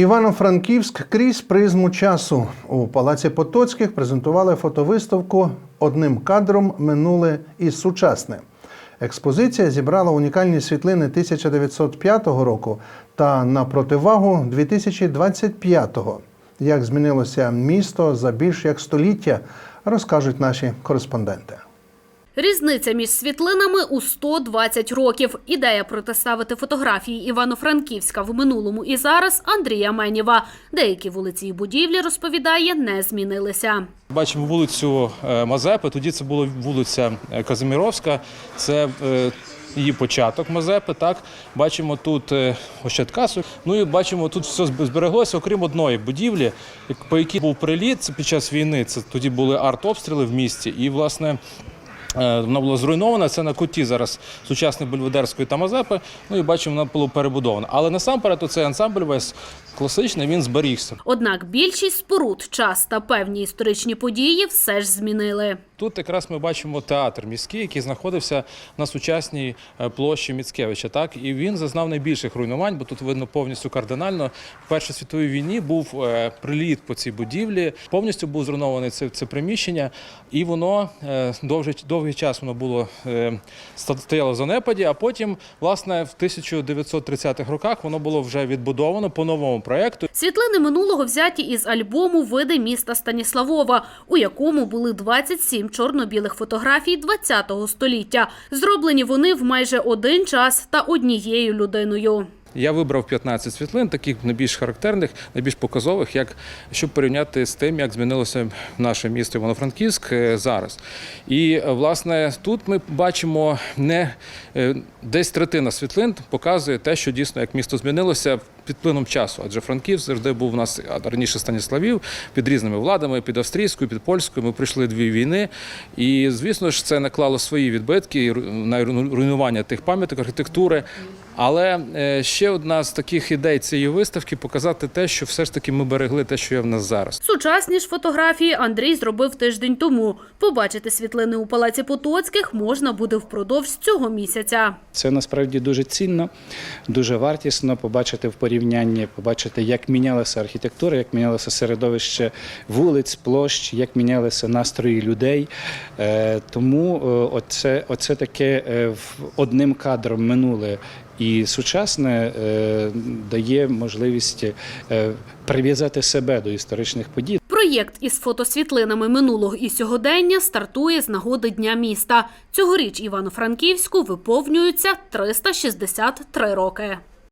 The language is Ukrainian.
Івано-Франківськ крізь призму часу у палаці Потоцьких презентували фотовиставку одним кадром минуле і сучасне. Експозиція зібрала унікальні світлини 1905 року та на противагу 2025-го. Як змінилося місто за більш як століття, розкажуть наші кореспонденти. Різниця між світлинами у 120 років. Ідея протиставити фотографії Івано-Франківська в минулому і зараз Андрія Менєва. Деякі вулиці і будівлі, розповідає, не змінилися. Бачимо вулицю е, Мазепи. Тоді це була вулиця е, Казиміровська. Це е, її початок Мазепи. Так бачимо тут Ощадкасу. Ну і бачимо, тут все збереглося, окрім одної будівлі, по якій був приліт. Під час війни. Це тоді були артобстріли в місті, і власне. Е, Вона була зруйнована. Це на куті зараз сучасної Бельведерської та Мазепи. Ну і бачимо, вона була перебудована. Але насамперед, цей ансамбль весь класичний, він зберігся. Однак більшість споруд, час та певні історичні події все ж змінили. Тут якраз ми бачимо театр міський, який знаходився на сучасній е, площі Міцкевича. Так і він зазнав найбільших руйнувань, бо тут видно повністю кардинально. В Першій світовій війні був е, приліт по цій будівлі. Повністю був зруйнований це, це приміщення, і воно е, довгий, довгий час воно було стояло в занепаді. А потім, власне, в 1930-х роках воно було вже відбудовано по новому проекту. Світлини минулого взяті із альбому Види міста Станіславова, у якому були 27 чорно-білих фотографій ХХ століття. Зроблені вони в майже один час та однією людиною. Я вибрав 15 світлин, таких найбільш характерних, найбільш показових, як щоб порівняти з тим, як змінилося наше місто Івано-Франківськ е, зараз. І е, власне тут ми бачимо не е, десь третина світлин показує те, що дійсно як місто змінилося під плином часу. Адже Франківськ завжди був у нас раніше Станіславів під різними владами, під австрійською, під польською. Ми пройшли дві війни, і звісно ж це наклало свої відбитки на руйнування тих пам'яток архітектури. Але е, ще одна з таких ідей цієї виставки показати те, що все ж таки ми берегли те, що є в нас зараз. Сучасні ж фотографії Андрій зробив тиждень тому. Побачити світлини у палаці Потоцьких можна буде впродовж цього місяця. Це насправді дуже цінно, дуже вартісно побачити в порівнянні, побачити, як мінялася архітектура, як мінялося середовище вулиць, площ, як мінялися настрої людей. Е, Тому е, оце, оце таке в- одним кадром минуле. І сучасне е, дає можливість е, прив'язати себе до історичних подій. Проєкт із фотосвітлинами минулого і сьогодення стартує з нагоди Дня міста. Цьогоріч Івано-Франківську виповнюється 363 роки.